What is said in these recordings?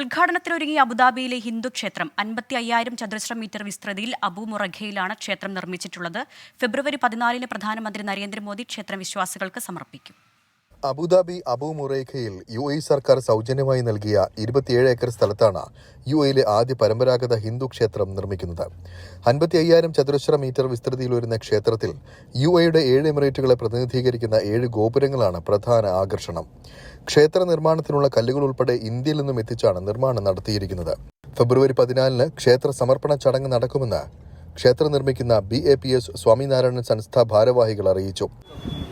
ഉദ്ഘാടനത്തിനൊരുങ്ങിയ അബുദാബിയിലെ ഹിന്ദു ക്ഷേത്രം. അൻപത്തി അയ്യായിരം ചതുരശ്ര മീറ്റർ വിസ്തൃതിയിൽ അബു മുറഖയിലാണ് ക്ഷേത്രം നിർമ്മിച്ചിട്ടുള്ളത്. ഫെബ്രുവരി പതിനാലിന് പ്രധാനമന്ത്രി നരേന്ദ്രമോദി ക്ഷേത്രം വിശ്വാസികൾക്ക് സമർപ്പിക്കും. അബുദാബി അബു മുറൈഖയിൽ യു എ സർക്കാർ സൗജന്യമായി നൽകിയ ഇരുപത്തിയേഴ് ഏക്കർ സ്ഥലത്താണ് യു എയിലെ ആദ്യ പരമ്പരാഗത ഹിന്ദു ക്ഷേത്രം നിർമ്മിക്കുന്നത്. അൻപത്തി അയ്യായിരം ചതുരശ്ര മീറ്റർ വിസ്തൃതിയിൽ വരുന്ന ക്ഷേത്രത്തിൽ യു എയുടെ ഏഴ് എമിറേറ്റുകളെ പ്രതിനിധീകരിക്കുന്ന ഏഴ് ഗോപുരങ്ങളാണ് പ്രധാന ആകർഷണം. ക്ഷേത്ര നിർമ്മാണത്തിനുള്ള കല്ലുകൾ ഉൾപ്പെടെ ഇന്ത്യയിൽ നിന്നും എത്തിച്ചാണ് നിർമ്മാണം നടത്തിയിരിക്കുന്നത് ഫെബ്രുവരി പതിനാലിന് ക്ഷേത്ര സമർപ്പണ ചടങ്ങ് നടക്കുമെന്ന് ക്ഷേത്രം നിർമ്മിക്കുന്ന B A P S Swaminarayan സംസ്ഥ ഭാരവാഹികൾ അറിയിച്ചു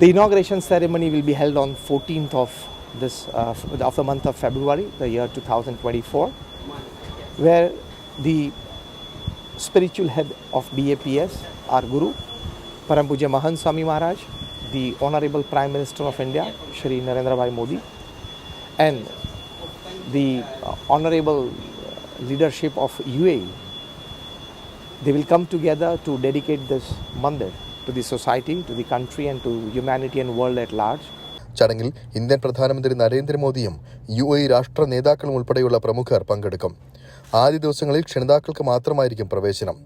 The inauguration ceremony will be held on 14th of this uh, f- of the month of February, the year 2024, where the spiritual head of BAPS, our Guru, Param Puja Mahan Swami Maharaj, the Honorable Prime Minister of India, Shri Narendra Bhai Modi, and the uh, Honorable leadership of UAE they will come together to dedicate this mandir to the society, to the country, and to humanity and world at large. ചടങ്ങിൽ Indian പ്രധാനമന്ത്രി നരേന്ദ്രമോദിയും U A രാഷ്ട്ര നേതാക്കളും ഉൾപ്പെടെയുള്ള പ്രമുഖർ പങ്കെടുക്കും. ആദ്യ ദിവസങ്ങളിൽ ക്ഷണിതാക്കൾക്ക് മാത്രമായിരിക്കും പ്രവേശനം.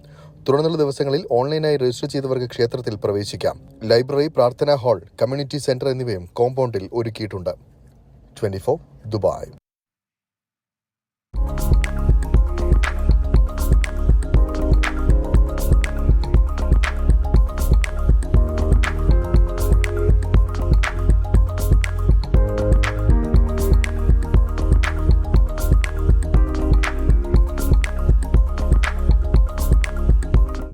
തുടർന്നുള്ള ദിവസങ്ങളിൽ ഓൺലൈനായി രജിസ്റ്റർ ചെയ്തവർക്ക് ക്ഷേത്രത്തിൽ പ്രവേശിക്കാം. ലൈബ്രറി പ്രാർത്ഥനാ ഹാൾ കമ്മ്യൂണിറ്റി സെന്റർ എന്നിവയും കോമ്പൗണ്ടിൽ ഒരുക്കിയിട്ടുണ്ട്. 24 Dubai.